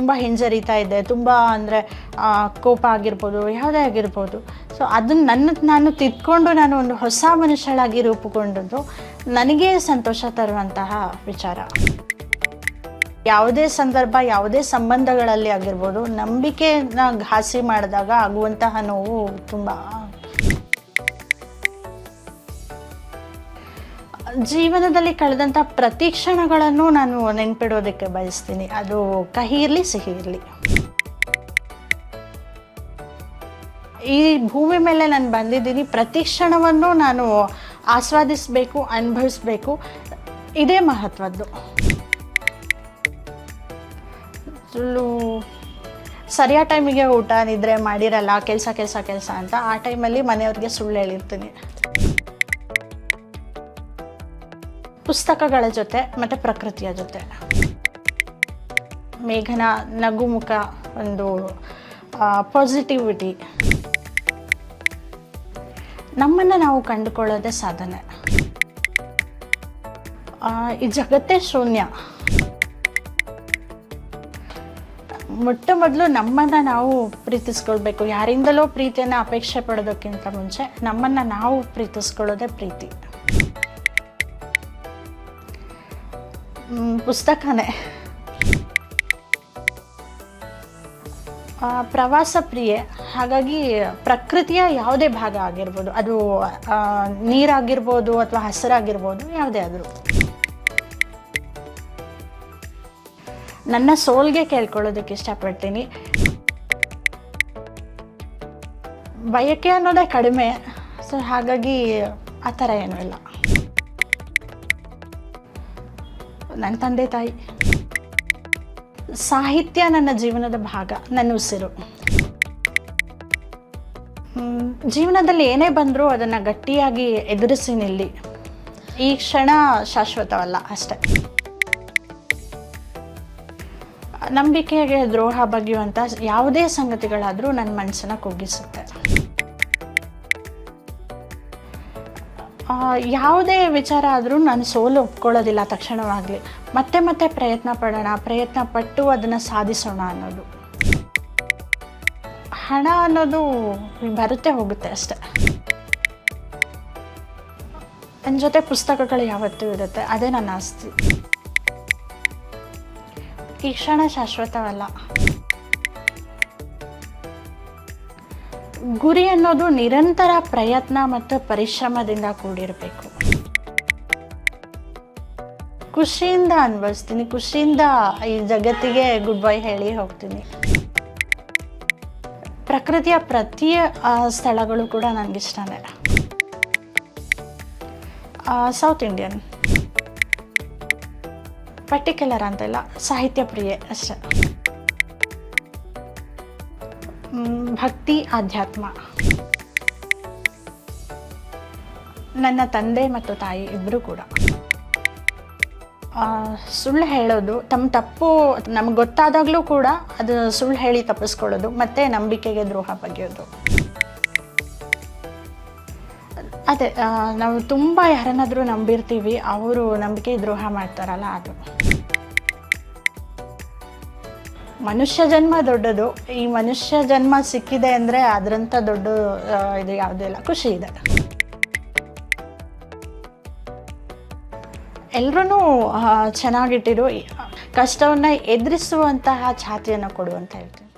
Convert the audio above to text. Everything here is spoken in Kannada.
ತುಂಬ ಹಿಂಜರಿತಾ ಇದ್ದೆ, ತುಂಬ ಅಂದರೆ ಕೋಪ ಆಗಿರ್ಬೋದು, ಯಾವುದೇ ಆಗಿರ್ಬೋದು. ಸೊ ಅದನ್ನು ನನ್ನ, ನಾನು ತಿದ್ಕೊಂಡು ನಾನು ಒಂದು ಹೊಸ ಮನುಷ್ಯಳಾಗಿ ರೂಪುಗೊಂಡದ್ದು ನನಗೆ ಸಂತೋಷ ತರುವಂತಹ ವಿಚಾರ. ಯಾವುದೇ ಸಂದರ್ಭ, ಯಾವುದೇ ಸಂಬಂಧಗಳಲ್ಲಿ ಆಗಿರ್ಬೋದು, ನಂಬಿಕೆನ ಘಾಸಿ ಮಾಡಿದಾಗ ಆಗುವಂತಹ ನೋವು ತುಂಬ ಜೀವನದಲ್ಲಿ ಕಳೆದಂಥ ಪ್ರತಿ ಕ್ಷಣಗಳನ್ನು ನಾನು ನೆನ್ಪಿಡೋದಕ್ಕೆ ಬಯಸ್ತೀನಿ. ಅದು ಕಹಿ ಇರಲಿ, ಸಿಹಿ ಇರಲಿ. ಈ ಭೂಮಿ ಮೇಲೆ ನಾನು ಬಂದಿದ್ದೀನಿ, ಪ್ರತಿ ಕ್ಷಣವನ್ನು ನಾನು ಆಸ್ವಾದಿಸಬೇಕು, ಅನುಭವಿಸ್ಬೇಕು. ಇದೇ ಮಹತ್ವದ್ದು. ಸರಿಯಾದ ಟೈಮಿಗೆ ಊಟ ನಿದ್ರೆ ಮಾಡಿರಲ್ಲ, ಕೆಲಸ ಕೆಲಸ ಕೆಲಸ ಅಂತ ಆ ಟೈಮಲ್ಲಿ ಮನೆಯವ್ರಿಗೆ ಸುಳ್ಳು ಹೇಳಿರ್ತೀನಿ. ಪುಸ್ತಕಗಳ ಜೊತೆ ಮತ್ತು ಪ್ರಕೃತಿಯ ಜೊತೆ. ಮೇಘನ ನಗುಮುಖ ಒಂದು ಪಾಸಿಟಿವಿಟಿ ನಮ್ಮನ್ನು ನಾವು ಕಂಡುಕೊಳ್ಳೋದೇ ಸಾಧನೆ. ಈ ಜಗತ್ತೇ ಶೂನ್ಯ. ಮೊಟ್ಟ ಮೊದಲು ನಮ್ಮನ್ನು ನಾವು ಪ್ರೀತಿಸ್ಕೊಳ್ಬೇಕು. ಯಾರಿಂದಲೋ ಪ್ರೀತಿಯನ್ನು ಅಪೇಕ್ಷೆ ಪಡೋದಕ್ಕಿಂತ ಮುಂಚೆ ನಮ್ಮನ್ನು ನಾವು ಪ್ರೀತಿಸ್ಕೊಳ್ಳೋದೇ ಪ್ರೀತಿ. ಪುಸ್ತಕನೇ. ಪ್ರವಾಸ ಪ್ರಿಯೆ, ಹಾಗಾಗಿ ಪ್ರಕೃತಿಯ ಯಾವುದೇ ಭಾಗ ಆಗಿರ್ಬೋದು, ಅದು ನೀರಾಗಿರ್ಬೋದು ಅಥವಾ ಹಸಿರಾಗಿರ್ಬೋದು, ಯಾವುದೇ ಆದರೂ. ನನ್ನ ಸೋಲ್ಗೆ ಕೇಳ್ಕೊಳ್ಳೋದಕ್ಕೆ ಇಷ್ಟಪಡ್ತೀನಿ. ಬಯಕೆ ಅನ್ನೋದೇ ಕಡಿಮೆ, ಸೊ ಹಾಗಾಗಿ ಆ ಥರ ಏನೂ ಇಲ್ಲ. ನನ್ನ ತಂದೆ ತಾಯಿ. ಸಾಹಿತ್ಯ ನನ್ನ ಜೀವನದ ಭಾಗ, ನನ್ನ ಉಸಿರು. ಜೀವನದಲ್ಲಿ ಏನೇ ಬಂದರೂ ಅದನ್ನು ಗಟ್ಟಿಯಾಗಿ ಎದುರಿಸಿ ನಿಲ್ಲಿ. ಈ ಕ್ಷಣ ಶಾಶ್ವತವಲ್ಲ, ಅಷ್ಟೆ. ನಂಬಿಕೆಗೆ ದ್ರೋಹ ಬಗೆಯುವಂಥ ಯಾವುದೇ ಸಂಗತಿಗಳಾದರೂ ನನ್ನ ಮನಸ್ಸನ್ನು ಕುಗ್ಗಿಸುತ್ತೆ. ಯಾವುದೇ ವಿಚಾರ ಆದರೂ ನಾನು ಸೋಲು ಒಪ್ಕೊಳ್ಳೋದಿಲ್ಲ ತಕ್ಷಣವಾಗಲಿ. ಮತ್ತೆ ಮತ್ತೆ ಪ್ರಯತ್ನ ಪಡೋಣ, ಪ್ರಯತ್ನ ಪಟ್ಟು ಅದನ್ನು ಸಾಧಿಸೋಣ ಅನ್ನೋದು. ಹಣ ಅನ್ನೋದು ಬರುತ್ತೆ ಹೋಗುತ್ತೆ ಅಷ್ಟೆ. ನನ್ನ ಜೊತೆ ಪುಸ್ತಕಗಳು ಯಾವತ್ತೂ ಇರುತ್ತೆ, ಅದೇ ನನ್ನ ಆಸ್ತಿ. ಈ ಕ್ಷಣ ಶಾಶ್ವತವಲ್ಲ. ಗುರಿ ಅನ್ನೋದು ನಿರಂತರ ಪ್ರಯತ್ನ ಮತ್ತು ಪರಿಶ್ರಮದಿಂದ ಕೂಡಿರಬೇಕು. ಖುಷಿಯಿಂದ ಅನ್ಭವಿಸ್ತೀನಿ. ಖುಷಿಯಿಂದ ಈ ಜಗತ್ತಿಗೆ ಗುಡ್ ಬೈ ಹೇಳಿ ಹೋಗ್ತೀನಿ. ಪ್ರಕೃತಿಯ ಪ್ರತಿ ಸ್ಥಳಗಳು ಕೂಡ ನನಗಿಷ್ಟನೇ ಸೌತ್ ಇಂಡಿಯನ್ ಪರ್ಟಿಕ್ಯುಲರ್ ಅಂತೆಲ್ಲ ಸಾಹಿತ್ಯ ಪ್ರಿಯೆ ಅಷ್ಟೆ. ಭಕ್ತಿ ಆಧ್ಯಾತ್ಮ. ನನ್ನ ತಂದೆ ಮತ್ತು ತಾಯಿ ಇಬ್ಬರು ಕೂಡ. ಸುಳ್ಳು ಹೇಳೋದು ತಮ್ಮ ತಪ್ಪು, ನಮ್ಗೆ ಗೊತ್ತಾದಾಗಲೂ ಕೂಡ ಅದು ಸುಳ್ಳು ಹೇಳಿ ತಪ್ಪಿಸ್ಕೊಳ್ಳೋದು, ಮತ್ತು ನಂಬಿಕೆಗೆ ದ್ರೋಹ ಬಗೆಯೋದು. ಅದೇ ನಾವು ತುಂಬ ಯಾರನ್ನಾದರೂ ನಂಬಿರ್ತೀವಿ, ಅವರು ನಂಬಿಕೆ ದ್ರೋಹ ಮಾಡ್ತಾರಲ್ಲ ಅದು. ಮನುಷ್ಯ ಜನ್ಮ ದೊಡ್ಡದು. ಈ ಮನುಷ್ಯ ಜನ್ಮ ಸಿಕ್ಕಿದೆ ಅಂದರೆ ಅದರಂಥ ದೊಡ್ಡ ಇದು ಯಾವುದೂ ಇಲ್ಲ, ಖುಷಿ ಇದೆ. ಎಲ್ಲರೂ ಚೆನ್ನಾಗಿಟ್ಟಿರು. ಕಷ್ಟವನ್ನು ಎದುರಿಸುವಂತಹ ಛಾತಿಯನ್ನು ಕೊಡು ಅಂತ ಹೇಳ್ತೀನಿ.